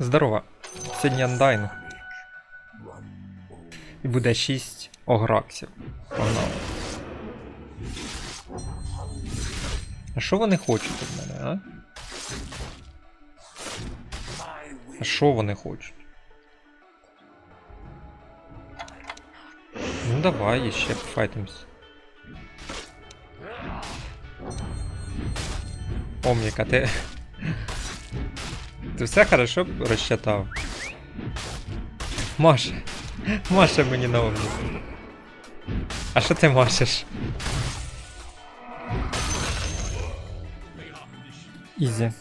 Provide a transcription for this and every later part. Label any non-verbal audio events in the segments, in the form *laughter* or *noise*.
Здорово. Сьогодні андайн. І буде 6 ограксів. Погнали. А що вони хочуть від мене, а? А що вони хочуть? Ну давай, ще пофайтимось. Омніка, ти. Ти все хорошо розчитав? Маша. *laughs* Маша мені на омніку. А що ти машеш? Ізі.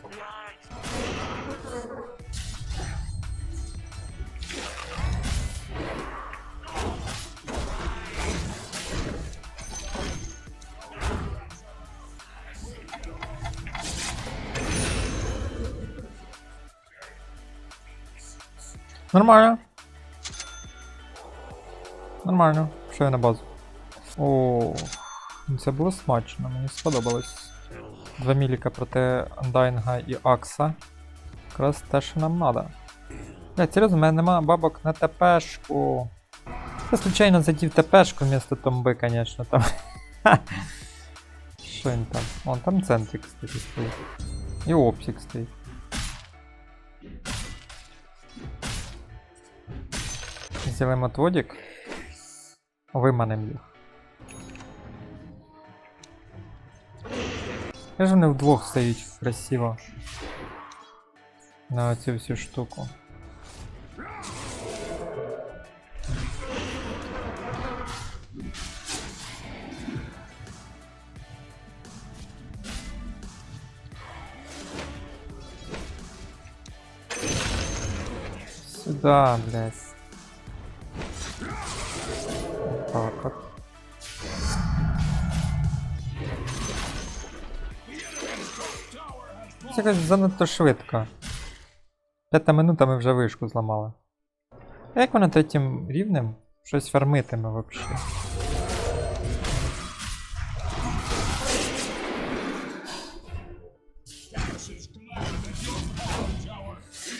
Нормально. Нормально. Що я на базу. О, це було смачно, мені сподобалось. Два міліка проти Андайнга і Акса. Якраз те, що нам треба. Блять, серйозно, в мене нема бабок на ТПшку. Я случайно задів ТПшку вместо томби, конечно, там. *laughs* Що він там? Вон там центрик, кстати, стоїть. І оптик стоїть. Зробимо отводик. Виманем їх. Я ж вони вдвох стоять красиво. На цю всю штуку. Сюда, блядь. Це якось занадто швидко. П'ята минута ми вже вишку зламали. А як вона третім рівнем щось фармитиме взагалі?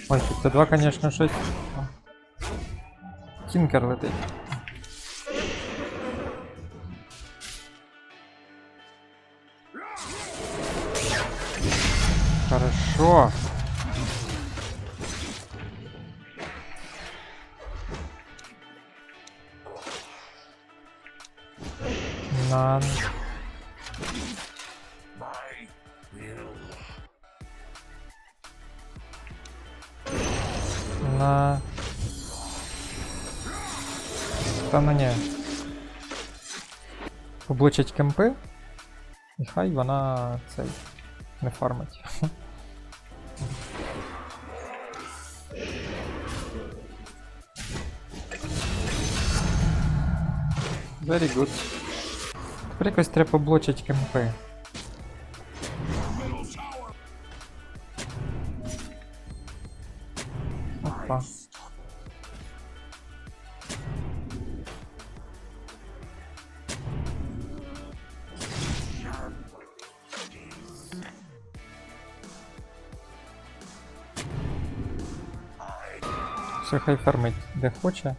Ой, тут це два, звісно, щось. Тінкер летить. Хорошо. На. На. Та ну ні. Облучать кемпи. І хай вона цей не фармить. Very good. Тепер якось треба блочить кемпи. Хай фармить де хоче.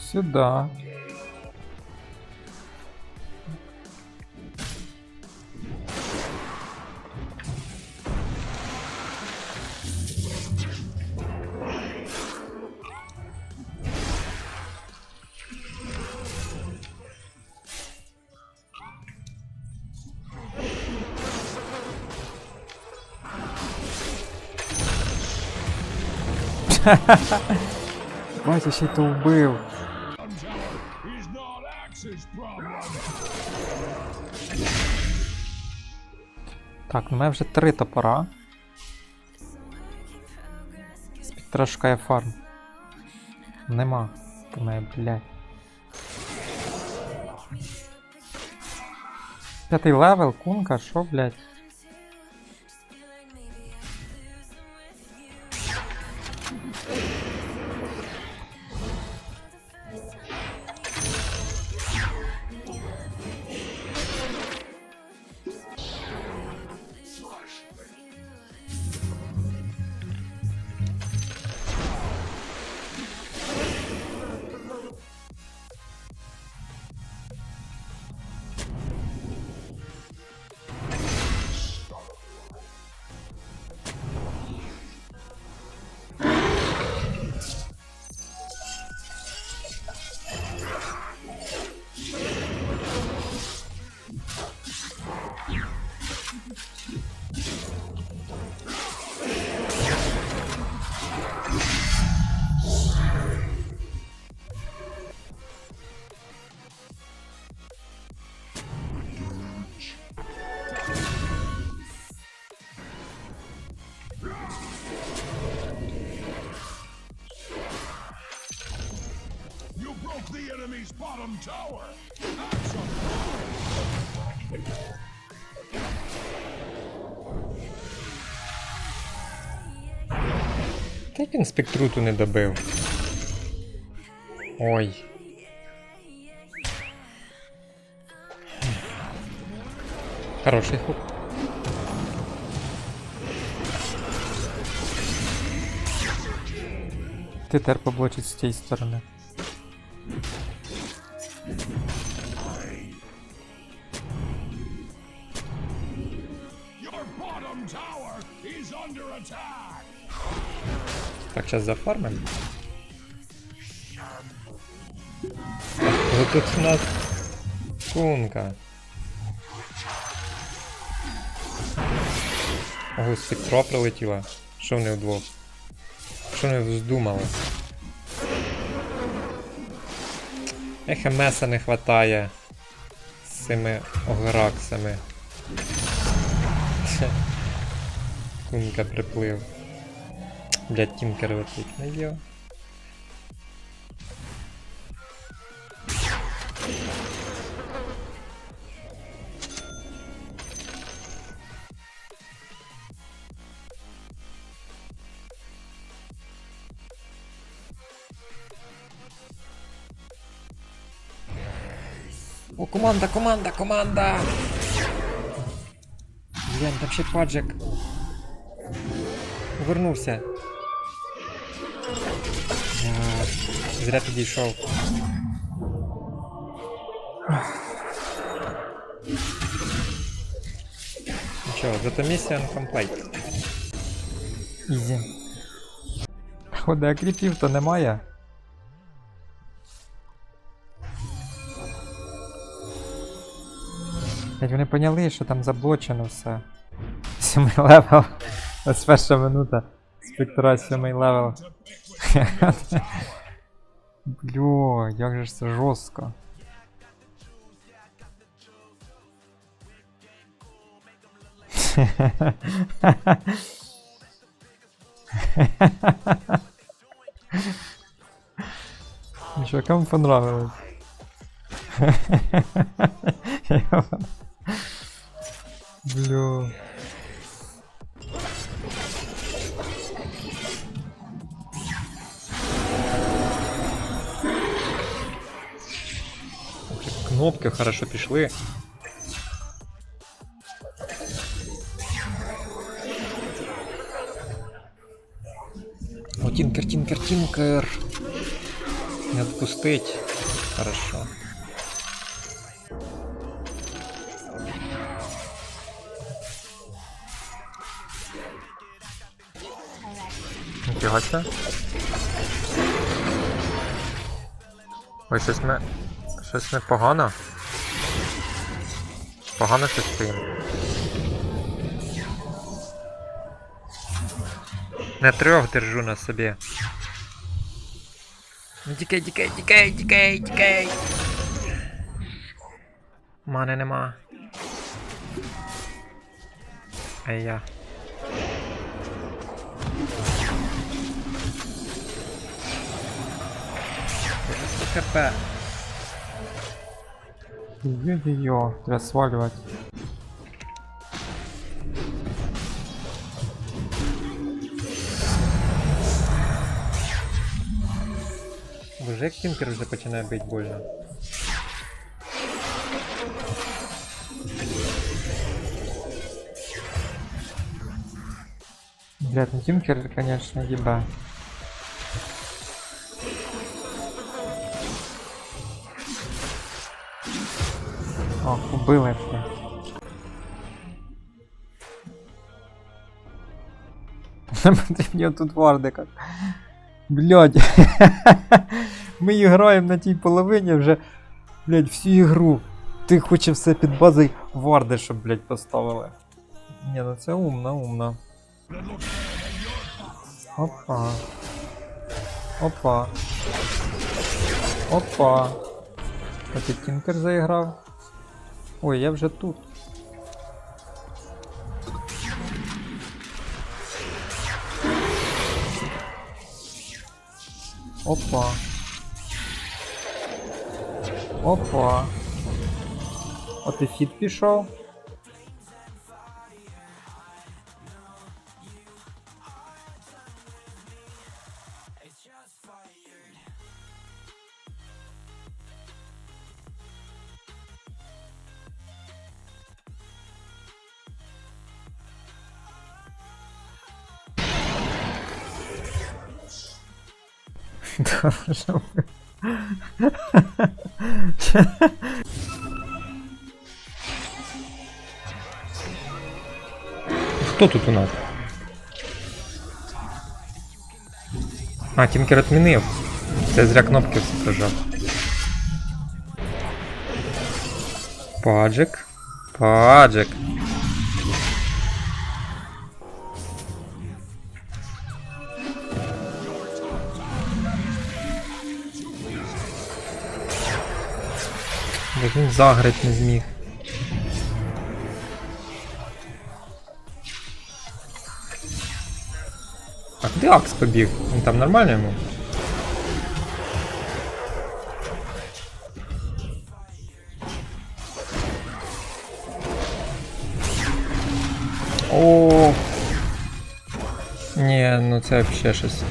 Сюда. Бать, ще й то вбив. Так, ну у мене вже три топора. Спідтрошкає фарм. Нема. Ти мене, блядь. П'ятий левел, кунка, що, блядь? Та він спектруту не добив. Ой. Хороший хук. Ти тепер поблочить з тієї сторони. Так, зараз зафармим. Ось тут у нас кунка. Ого, спектро прилетіла. Що вони вдвох? Що вони вздумали? Ех, меса не хватає з цими ограксами. Кунка приплив. Блядь, тінкер летить. Не йо. О, команда, команда, команда! Блін, там ще паджик. Вернувся. Я зря підійшов. Нічого, зато місія uncomplete. Ізі. Ходе, а кріпів то немає. Як вони поняли, що там заблочено все. Сьомий левел. Ось перша минута. Спектра сьомий левел. Блю, як же ж це жорстко. Ничего, кому понравилось? Блю. Кнопки хорошо пішли. О, тінкер, тінкер, тінкер. Не отпустить. Хорошо. Ніфіга себе. Ой, щось ми. Щось ми погано. Щось стоїм. Не трьох держу на собі. Ну, Тікай, тікай, тікай, тікай, тікай. Мани нема. А я. ХП. Йо-йо, треба свалювати. Боже, як тінкер вже починає бити больно. Блядь, ну Тинкер, конечно, еба. О, убили все. Нам потрібні тут варди как. Блядь. Ми граємо на тій половині вже, блядь, всю ігру. Ти хоче все під базою варди, щоб, блядь, поставили. Ні, ну це умно, умно. Опа. Опа. Опа. Ти Тінкер заіграв? Ой, я вже тут. Опа. Опа. От і фіт пішов. Дуже Хто тут у нас? А, Тімкер відмінив. Це зря кнопки все прожав. Паджик. Паджик. Як він заграть не зміг. А куди Акс побіг? Він там нормально йому? О. Ні, ну це взагалі щось.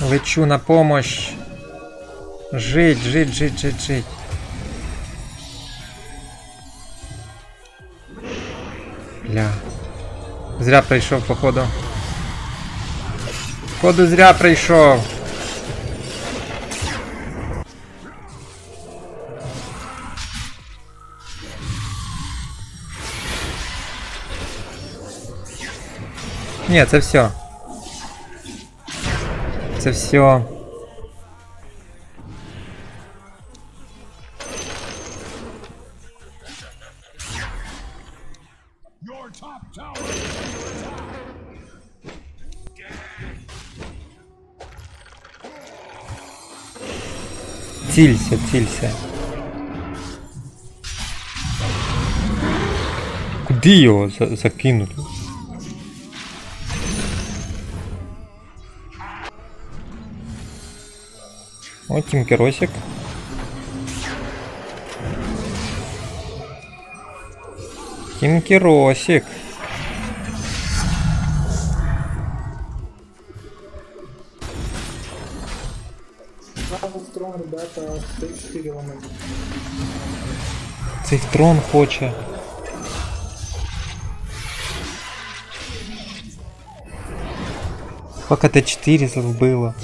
Лечу на помощь. Жить, жить, жить, жить, жить. Бля. Зря прийшов, походу. Походу зря прийшов. Ні, це все. Це все. Цілься, цілься. Куди його за- закинути? О, Тімкеросик. Тімкеросик. Браво, Цей трон хоче. Поки Т4 завбило.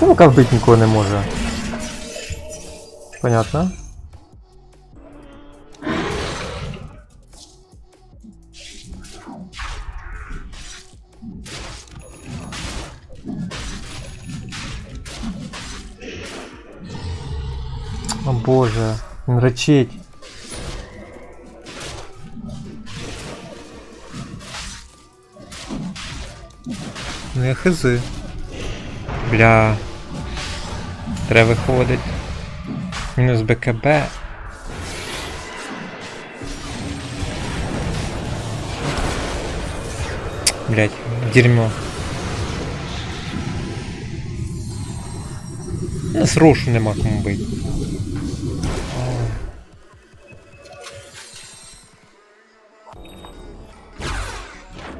Це вбити нікого не може. Понятно? О боже, він. Ну я хизи. Бля. Треба виходить. Мінус БКБ. Блять, дерьмо. Я срошу нема кому бити.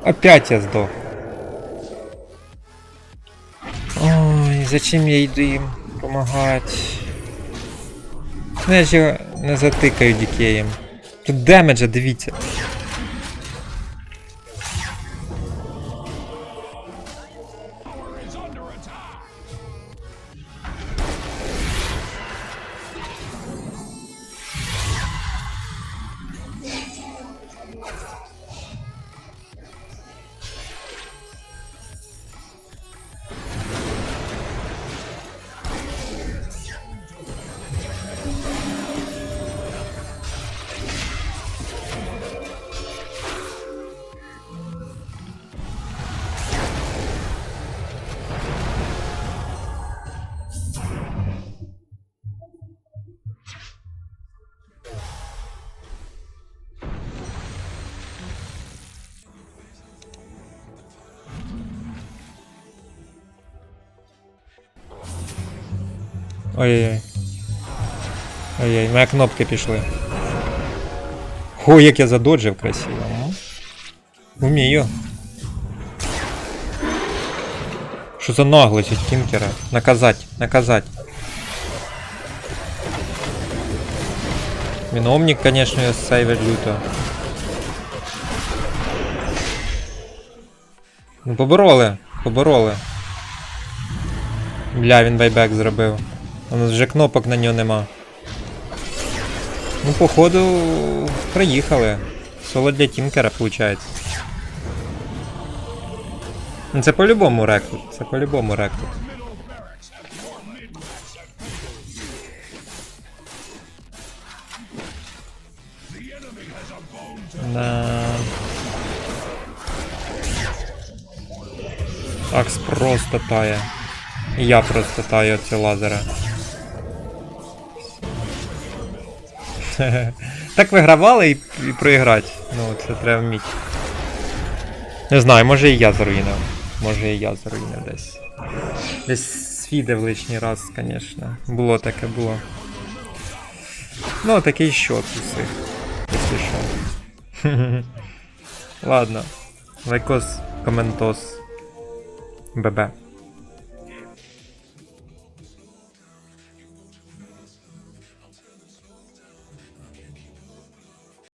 Опять я сдох. Ой, зачем я иду им помогать? Ну я ж його не затикаю дікеєм. Тут демеджа, дивіться. Ой-ой-ой. Ой-ой, моя кнопки пішли. О, як я задоджив красиво. м. Умію. Що за наглость від кінкера? Наказать, наказать. Виновник, конечно, я сейвер люто. Ну побороли, побороли. Бля, він байбек зробив. У нас вже кнопок на нього нема. Ну, походу, приїхали. Соло для Тінкера, виходить. Ну, Це по-любому рекорд. Це по-любому рекорд. Да. Акс просто тає. Я просто таю ці лазера. *laughs* так вигравали і, проіграти. Ну, це треба вміти. Не знаю, може і я заруїнив. Може і я заруїнив десь. Десь сфідив лишній раз, звісно. Було таке, було. Ну, такий счет усіх. Якщо що. *laughs* Ладно. Лайкос, коментос. ББ.